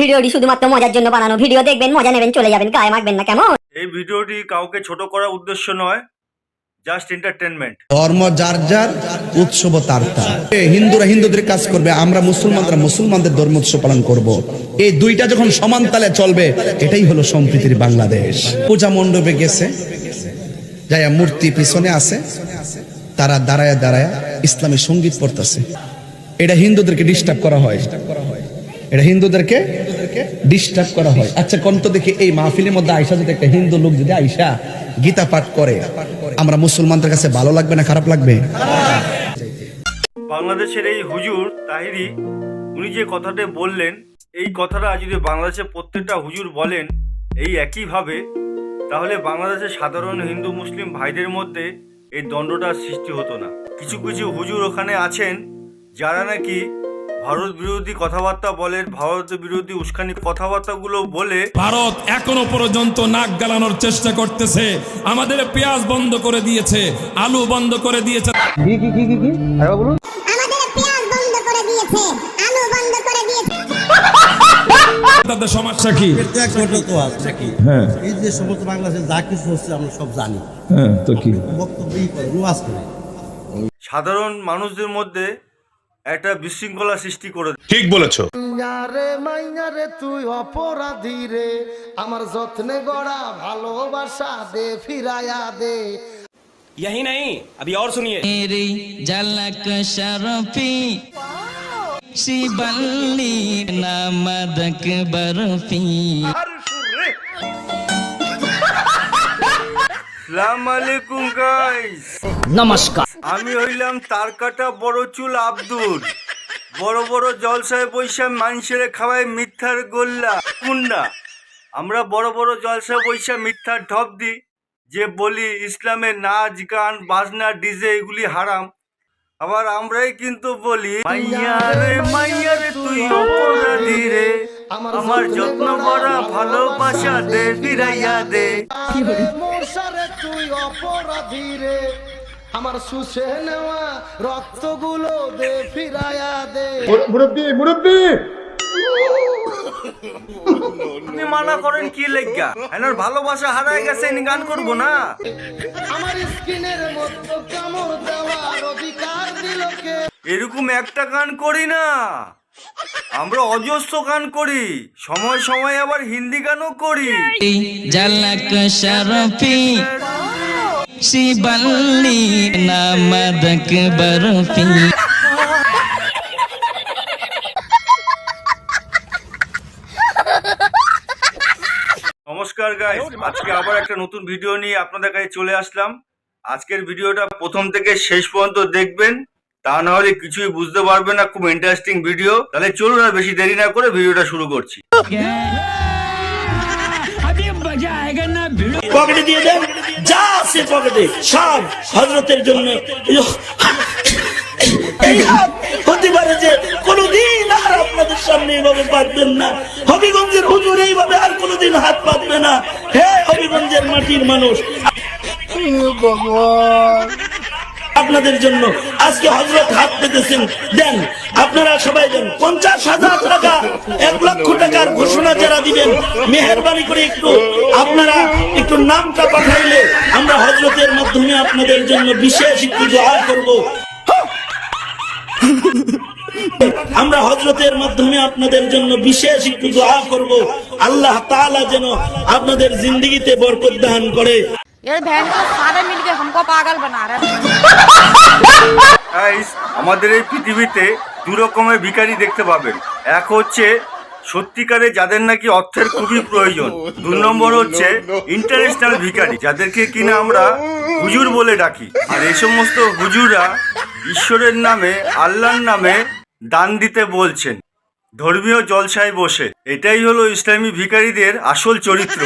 ভিডিওটি শুধুমাত্র মজার জন্য বানানো ভিডিও দেখবেন মজা নেবেন চলে যাবেন গায়ে মাখবেন না কেমন? এই ভিডিওটি কাউকে ছোট করার উদ্দেশ্য নয় জাস্ট এন্টারটেনমেন্ট ধর্ম যার যার উৎসব তার তার। হিন্দুরা হিন্দুদের কাজ করবে আমরা মুসলমানরা মুসলমানদের ধর্ম উৎসব পালন করব। এই দুইটা যখন সমান তালে চলবে এটাই হলো সম্প্রীতির বাংলাদেশ। পূজা মণ্ডপে গেছে যাই মূর্তি পিছনে আছে তারা দাঁড়ায় দাঁড়ায় ইসলামী সংগীত পড়তেছে। এটা হিন্দুদেরকে ডিস্টার্ব করা হয়। এটা হিন্দুদেরকে ডিস্টার্ব করা হয়। আচ্ছা কোন তো দেখি এই মাহফিলের মধ্যে আইসা যদি একটা হিন্দু লোক যদি আইসা গীতা পাঠ করে, আমরা মুসলমানদের কাছে ভালো লাগবে না খারাপ লাগবে? বাংলাদেশের এই হুজুর তাহিরি, উনি যে কথাটা বললেন, এই কথাটা যদি বাংলাদেশের প্রত্যেকটা হুজুর বলেন এই একইভাবে, তাহলে বাংলাদেশের সাধারণ হিন্দু মুসলিম ভাইদের মধ্যে এই দণ্ডটার সৃষ্টি হতো না। কিছু কিছু হুজুর ওখানে আছেন, যারা নাকি ভারত বিরোধী কথাবার্তা বলেন ভারত বিরোধী উস্কানি কথাবার্তাগুলো বলে ভারত এখনও পর্যন্ত নাক গালানোর চেষ্টা করতেছে। আমাদের পেঁয়াজ বন্ধ করে দিয়েছে আলু বন্ধ করে দিয়েছে। আমাদের পেঁয়াজ বন্ধ করে দিয়েছে আলু বন্ধ করে দিয়েছে। তাদের সমস্যা কি? এটা একটা তো আছে কি? হ্যাঁ। এই যে সমস্ত বাংলাদেশে যা কিছু হচ্ছে আমরা সব জানি। হ্যাঁ তো কি? বক্তব্য করে। সাধারণ মানুষদের মধ্যে একটা বিশৃঙ্খলা সৃষ্টি করে ঠিক বলেছো মাইয়ারে মাইয়ারে তুই অপরাধী রে আমার যত্নে গড়া ভালোবাসা দে ফিরায়া দে यही नहीं अभी और सुनिए मेरी झलक शरफी शिबल्ली नामदक बर्फी সালাম আলাইকুম গাইস নমস্কার আমি হইলাম তার কাটা বড় চুল আব্দুল। বড় বড় জলসায় বৈশা মানুষের খাওয়ায় মিথ্যার গোল্লা। কুন্ডা আমরা বড় বড় জলসায় বৈশা মিথ্যার ঢপ দিই। যে বলি ইসলামের নাচ গান বাজনা ডিজে এগুলি হারাম। আবার আমরাই কিন্তু বলি মাইয়ারে মাইয়ারে তুই অপরাধী রে। আমার যত্ন করা ভালোবাসা দে ফিরাইয়া দে। তুই অপরাধী রে। আমার নেওয়া রক্তগুলো দে দে। আপনি মানা করেন কি লেগা এনার ভালোবাসা হারায় গেছে ইনি গান করব না। আমার স্কিনের মতো কামড় দেওয়ার অধিকার দিল কে? এরকম একটা গান করি না। আমরা অজস্র গান করি সময় সময় আবার হিন্দি গানও করি। জালাক शिबल्ली नामदक बर्फी নমস্কার গাইস আজকে আবার একটা নতুন ভিডিও নিয়ে আপনাদের কাছে চলে আসলাম আজকের ভিডিওটা প্রথম থেকে শেষ পর্যন্ত দেখবেন তা না হলে কিছুই বুঝতে পারবেন না খুব ইন্টারেস্টিং ভিডিও তাহলে চলুন আর বেশি দেরি না করে ভিডিওটা শুরু করছি পকেটে দিয়ে দেন যা আছে পকেটে সব হজরতের জন্য। কোনোদিন আর আপনাদের এইভাবে না। হবিগঞ্জের হুজুর এইভাবে আর কোনোদিন হাত না। হবিগঞ্জের মাটির মানুষ, আপনাদের জন্য আজকে হজরত হাত পেতেছেন দেন আপনারা সবাই দেন। পঞ্চাশ হাজার টাকা এক লক্ষ টাকার ঘোষণা যারা দিবেন মেহরবানি করে একটু আপনারা একটু নামটা পাঠাইলে আমরা হজরতের মাধ্যমে আপনাদের জন্য বিশেষ একটু জয় করব। আমরা হজরতের মাধ্যমে আপনাদের জন্য বিশেষ একটু দোয়া করব। আল্লাহ তাআলা যেন আপনাদের জিন্দিগিতে বরকত দান করে। আমাদের এই পৃথিবীতে দু রকমের ভিখারি দেখতে পাবেন। এক হচ্ছে, সত্যিকারে যাদের নাকি অর্থের খুবই প্রয়োজন। দু নম্বর হচ্ছে ইন্টারন্যাশনাল ভিখারি, যাদেরকে কিনা আমরা হুজুর বলে ডাকি। আর এই সমস্ত হুজুররা ঈশ্বরের নামে, আল্লাহর নামে দান দিতে বলছেন। ধর্মীয় জলসায় বসে। এটাই হলো ইসলামী ভিখারিদের আসল চরিত্র।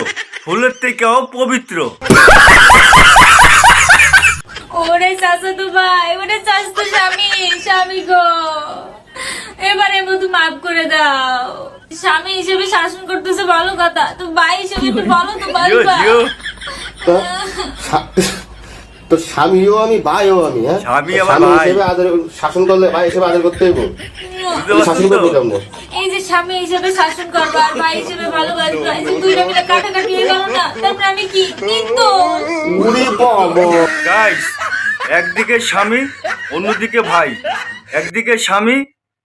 ফুলের থেকেও পবিত্র। ওরে ভাই, ওরে স্বামী স্বামী গো। এবারে মতো মাফ করে দাও। স্বামী হিসেবে শাসন করতেছে ভালো কথা। তো ভাই হিসেবে তো বলো তো জিও। তো স্বামীও আমি ভাইও আমি হ্যাঁ? স্বামী। হিসেবে আদর শাসন করলে ভাই হিসেবে আদর করতে হইব? শাসন করব কেমন এই যে স্বামী হিসেবে শাসন করব আর ভাই হিসেবে ভালোবাসবো এই যে দুইটা মিলে কাটাকাটি হয়ে গেল না তারপরে আমি কি নির্দোষ উড়ি বাবা গাইস একদিকে স্বামী অন্যদিকে ভাই। একদিকে স্বামী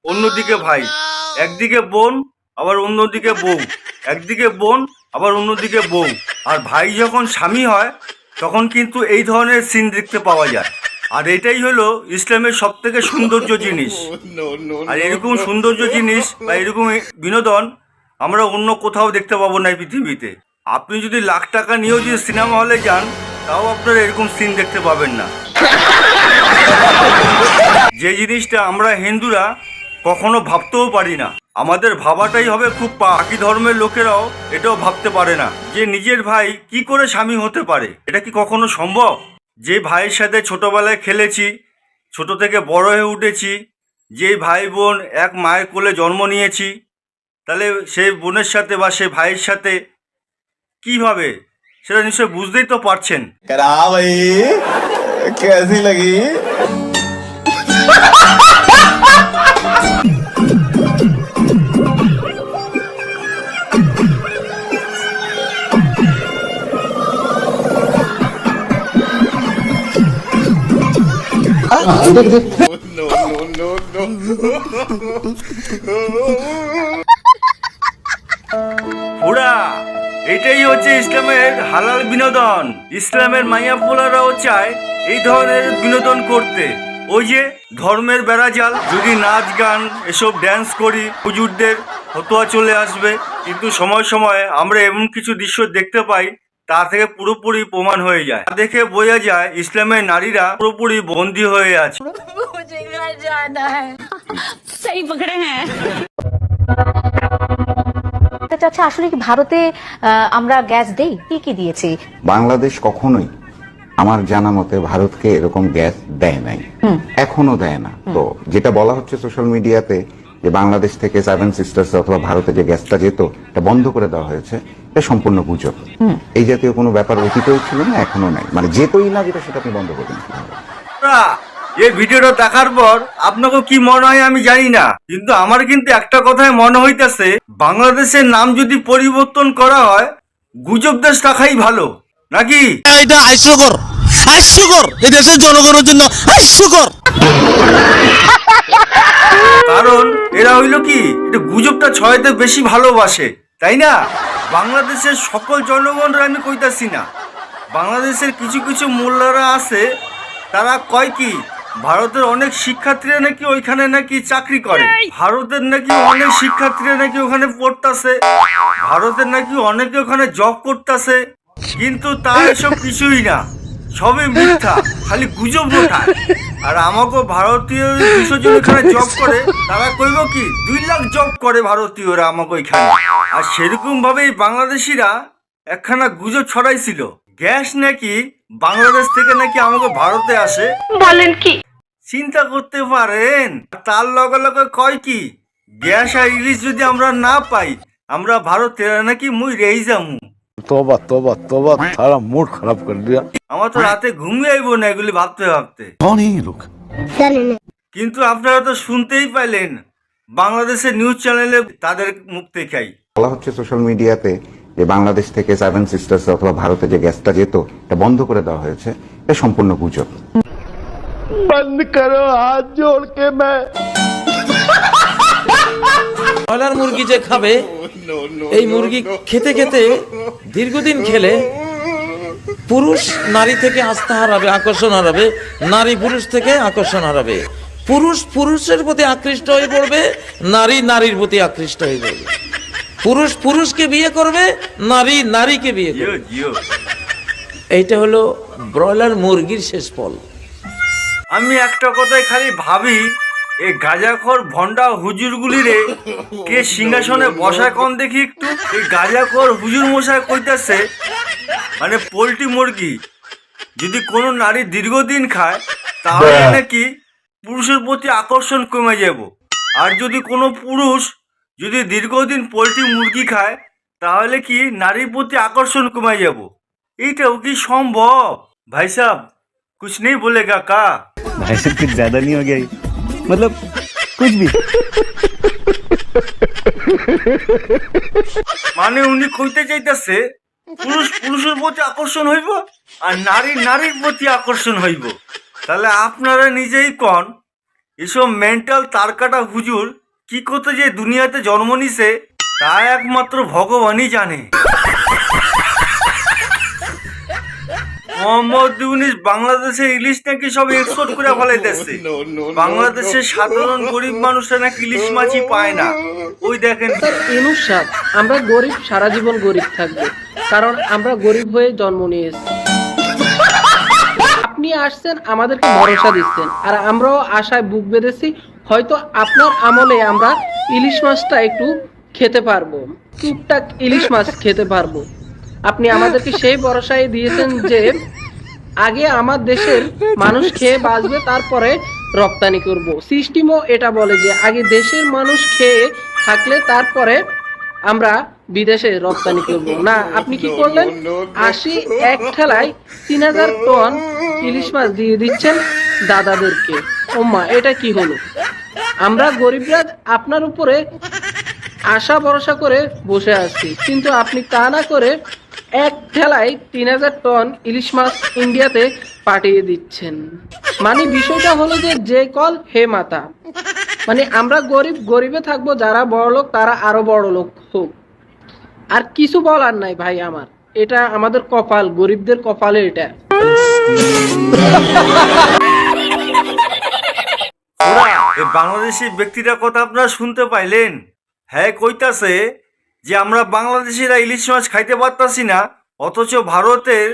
অন্যদিকে ভাই একদিকে বোন আবার অন্যদিকে বউ। একদিকে বোন আবার অন্যদিকে বউ। আর ভাই যখন স্বামী হয় তখন কিন্তু এই ধরনের সিন দেখতে পাওয়া যায়। আর এটাই হলো ইসলামের সব থেকে সৌন্দর্য জিনিস। আর এরকম সৌন্দর্য জিনিস বা এরকম বিনোদন আমরা অন্য কোথাও দেখতে পাবো না পৃথিবীতে। আপনি যদি লাখ টাকা নিয়েও যদি সিনেমা হলে যান তাও আপনারা এরকম সিন দেখতে পাবেন না। যে জিনিসটা আমরা হিন্দুরা কখনো ভাবতেও পারি না। আমাদের ভাবাটাই হবে খুব বাকি ধর্মের লোকেরাও এটাও ভাবতে পারে না যে নিজের ভাই কি করে স্বামী হতে পারে। এটা কি কখনো সম্ভব? যে ভাইয়ের সাথে ছোটবেলায় খেলেছি, ছোট থেকে বড় হয়ে উঠেছি, যে ভাই বোন এক মায়ের কোলে জন্ম নিয়েছি, তাহলে সেই বোনের সাথে বা সেই ভাইয়ের সাথে কীভাবে সেটা নিশ্চয়ই বুঝতেই তো পারছেন। ওরা এটাই হচ্ছে ইসলামের হালাল বিনোদন। ইসলামের মাইয়া পোলারাও চায় এই ধরনের বিনোদন করতে। ওই যে ধর্মের বেড়াজাল, যদি নাচ, গান, এসব ড্যান্স করি, হুজুরদের হতোয়া চলে আসবে। কিন্তু সময় সময় আমরা এমন কিছু দৃশ্য দেখতে পাই তা থেকে পুরোপুরি প্রমাণ হয়ে যায়। তা দেখে বোঝা যায় ইসলামের নারীরা পুরোপুরি বন্দী হয়ে আছে। চাচ্ছে আসলে কি ভারতে আহ, আমরা গ্যাস দেই? কি কি দিয়েছি? বাংলাদেশ কখনোই আমার জানা মতে ভারতকে এরকম গ্যাস দেয় নাই। এখনও দেয় না। তো যেটা বলা হচ্ছে সোশ্যাল মিডিয়াতে যে বাংলাদেশ থেকে সেভেন সিস্টার্স অথবা ভারতে যে গ্যাসটা যেত এটা বন্ধ করে দেওয়া হয়েছে এটা সম্পূর্ণ গুজব। এই জাতীয় কোনো ব্যাপার অতীতেও ছিল না এখনও নাই। মানে যেতই না যেটা সেটা আপনি বন্ধ করবেন এই ভিডিওটা দেখার পর আপনাকে কি মনে হয় আমি জানি না কিন্তু আমার কিন্তু একটা কথাই মনে হইতেছে বাংলাদেশের নাম যদি পরিবর্তন করা হয় গুজব দেশ রাখাই ভালো নাকি? এটা হাস্যকর হাস্যকর। এই দেশের জনগণের জন্য হাস্যকর। কারণ এরা হইল কি এটা গুজবটা ছয়তে বেশি ভালোবাসে তাই না? বাংলাদেশের সকল জনগণরা আমি কইতাছি না। বাংলাদেশের কিছু কিছু মোল্লারা আছে তারা কয় কি ভারতের অনেক শিক্ষার্থীরা নাকি ওইখানে নাকি চাকরি করে। ভারতের নাকি অনেক শিক্ষার্থীরা নাকি ওখানে পড়তাছে। ভারতের নাকি অনেকে ওখানে জব করতেছে। কিন্তু তা এসব কিছুই না। সবই মিথ্যা খালি গুজব ওঠায়। আর আমাকে ভারতীয় দুশো জন এখানে জব করে তারা কইব কি দুই লাখ জব করে ভারতীয়রা আমাকে ওইখানে। আর সেরকম ভাবেই বাংলাদেশিরা একখানা গুজব ছড়াইছিল। গ্যাস নাকি বাংলাদেশ থেকে নাকি আমাকে ভারতে আসে? বলেন কি? চিন্তা করতে পারেন তার লগে লগে কয় কি গ্যাস আর ইলিশ যদি আমরা না পাই আমরা ভারতের নাকি মুই রেই যামু। তোবা তোবা তোবা সারা মুড খারাপ করে দিয়া। আমার তো রাতে ঘুমিয়ে না এগুলি ভাবতে ভাবতে। লোক। কিন্তু আপনারা তো শুনতেই পাইলেন বাংলাদেশের নিউজ চ্যানেলে তাদের মুখ দেখাই। বলা হচ্ছে সোশ্যাল মিডিয়াতে যে বাংলাদেশ থেকে সেভেন সিস্টার্স অথবা ভারতে যে গ্যাসটা যেত এটা বন্ধ করে দেওয়া হয়েছে। এটা সম্পূর্ণ গুজব। বন্ধ করো হাত मैं মুরগি যে খাবে এই মুরগি খেতে খেতে দীর্ঘদিন খেলে পুরুষ নারী থেকে আস্থা হারাবে আকর্ষণ হারাবে নারী পুরুষ থেকে আকর্ষণ হারাবে। পুরুষ পুরুষের প্রতি আকৃষ্ট হয়ে পড়বে নারী নারীর প্রতি আকৃষ্ট হয়ে পড়বে। পুরুষ পুরুষকে বিয়ে করবে নারী নারীকে বিয়ে করবে। এইটা হলো ব্রয়লার মুরগির শেষ ফল। আমি একটা কথাই খালি ভাবি এই গাজাখর ভন্ডা হুজুরগুলিরে কে সিংহাসনে বসা কন দেখি একটু? এই গাজাখর হুজুর মশাই কইতেছে মানে পোলট্রি মুরগি যদি কোনো নারী দীর্ঘদিন খায় তাহলে নাকি পুরুষের প্রতি আকর্ষণ কমে যাব। আর যদি কোনো পুরুষ যদি দীর্ঘদিন পোলট্রি মুরগি খায় তাহলে কি নারীর প্রতি আকর্ষণ কমে যাব? এইটাও কি সম্ভব? ভাই সাহ কুছ নেই বলে কাকা। ভাই সাহ কিছু নেই হয়ে मतलब कुछ भी মানে উনি কইতে চাইতেছে পুরুষ পুরুষের প্রতি আকর্ষণ হইব আর নারী নারীর প্রতি আকর্ষণ হইব তাহলে আপনারা নিজেই কন এসব মেন্টাল তারকাটা হুজুর কি করতে যে দুনিয়াতে জন্ম নিছে তা একমাত্র ভগবানই জানে মোহাম্মদ ইউনিস বাংলাদেশে ইলিশ নাকি সব এক্সপোর্ট করে ফেলাইতেছে? বাংলাদেশের সাধারণ গরিব মানুষরা নাকি ইলিশ মাছই পায় না। ওই দেখেন। ইনুস সাহ আমরা গরিব সারা জীবন গরিব থাকব। কারণ আমরা গরিব হয়ে জন্ম নিয়েছি। আপনি আসছেন আমাদেরকে ভরসা দিচ্ছেন। আর আমরাও আশায় বুক বেঁধেছি হয়তো আপনার আমলে আমরা ইলিশ মাছটা একটু খেতে পারব। টুকটাক ইলিশ মাছ খেতে পারব। আপনি আমাদেরকে সেই ভরসায় দিয়েছেন যে আগে আমার দেশের মানুষ খেয়ে বাঁচবে, তারপরে রপ্তানি করব। সিস্টেমও এটা বলে যে আগে দেশের মানুষ খেয়ে থাকলে তারপরে আমরা বিদেশে রপ্তানি করব। না, আপনি কি করলেন? আশি এক ঠেলায় তিন হাজার টন ইলিশ মাছ দিয়ে দিচ্ছেন দাদাদেরকে। ওম্মা, এটা কি হলো? আমরা গরিবরা আপনার উপরে আশা ভরসা করে বসে আছি। কিন্তু আপনি তা না করে এক ঠেলায় তিন হাজার টন ইলিশ মাছ ইন্ডিয়াতে পাঠিয়ে দিচ্ছেন। মানে বিষয়টা হলো যে যে কল হে মাতা। মানে আমরা গরিব, গরিবে থাকব, যারা বড় লোক, তারা আরও বড় লোক হোক। আর কিছু বলার নাই ভাই আমার। এটা আমাদের কপাল, গরিবদের কপালে এটা। বাংলাদেশি ব্যক্তিটার কথা আপনারা শুনতে পাইলেন। হ্যাঁ কইতাছে যে আমরা বাংলাদেশিরা ইলিশ মাছ খাইতে পারতাছি না অথচ ভারতের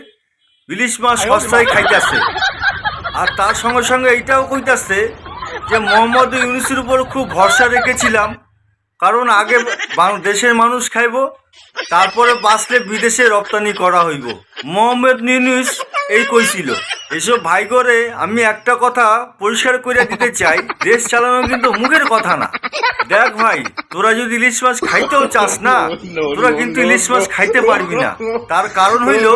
ইলিশ মাছ সস্তায় খাইতেছে। আর তার সঙ্গে সঙ্গে এটাও কইতাছে যে মোহাম্মদ ইউনুসের উপর খুব ভরসা রেখেছিলাম কারণ আগে দেশের মানুষ খাইব তারপরে বাঁচলে বিদেশে রপ্তানি করা হইব। মোহাম্মদ ইউনুস এই কইছিল এসব ভাই করে আমি একটা কথা পরিষ্কার করে দিতে চাই দেশ চালানো কিন্তু মুখের কথা না। দেখ ভাই তোরা যদি ইলিশ মাছ খাইতেও চাস না তোরা কিন্তু ইলিশ মাছ খাইতে পারবি না। তার কারণ হইল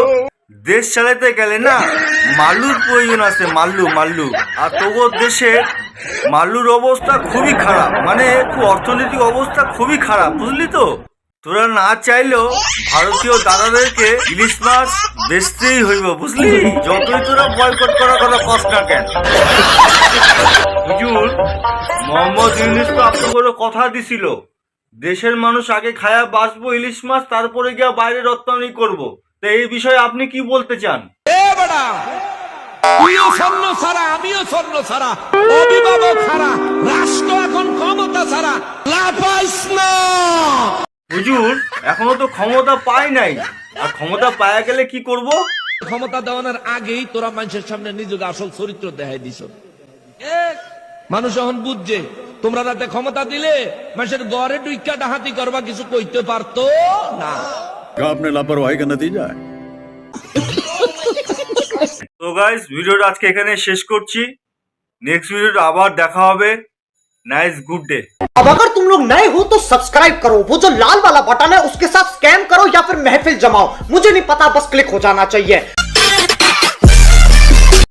দেশ চালাতে গেলে না মাল্লুর প্রয়োজন আছে, মাল্লু মাল্লু। আর তোর দেশে মাল্লুর অবস্থা খুবই খারাপ। মানে খুব অর্থনৈতিক অবস্থা খুবই খারাপ, বুঝলি তো? তোরা না চাইলেও ভারতীয় দাদাদেরকে ইলিশ মাছ বেচতেই হইব, বুঝলি? যতই তোরা বয়কট করার কথা কষ্ট কেন। হুজুর, মোহাম্মদ ইউনিস তো আপনাকে কথা দিছিল, দেশের মানুষ আগে খায়া বাঁচবো ইলিশ মাছ, তারপরে গিয়া বাইরে রপ্তানি করব। তো এই বিষয়ে আপনি কি বলতে চান? তুইও স্বর্ণ ছাড়া আমিও স্বর্ণ ছাড়া অভিভাবক ছাড়া রাষ্ট্র এখন ক্ষমতা ছাড়া লাফাইস না। হুজুর এখনও তো ক্ষমতা পাই নাই। আর ক্ষমতা পায়া গেলে কি করব? ক্ষমতা দেওয়ানোর আগেই তোরা মানুষের সামনে নিজেকে আসল চরিত্র দেখাই দিছ মানুষ এখন বুঝছে তোমরা রাতে ক্ষমতা দিলে মানুষের গড়ে ডুইকা ডাহাতি করবা কিছু কইতে পারতো না। आपने लापरवाही का नतीजा है তো গাইস ভিডিওটা আজকে এখানে শেষ করছি নেক্সট ভিডিওটা আবার দেখা হবে নাইস গুড ডে अब अगर तुम लोग नए हो तो सब्सक्राइब करो वो जो लाल वाला बटन है उसके साथ स्कैम करो या फिर महफिल जमाओ मुझे नहीं पता बस क्लिक हो जाना चाहिए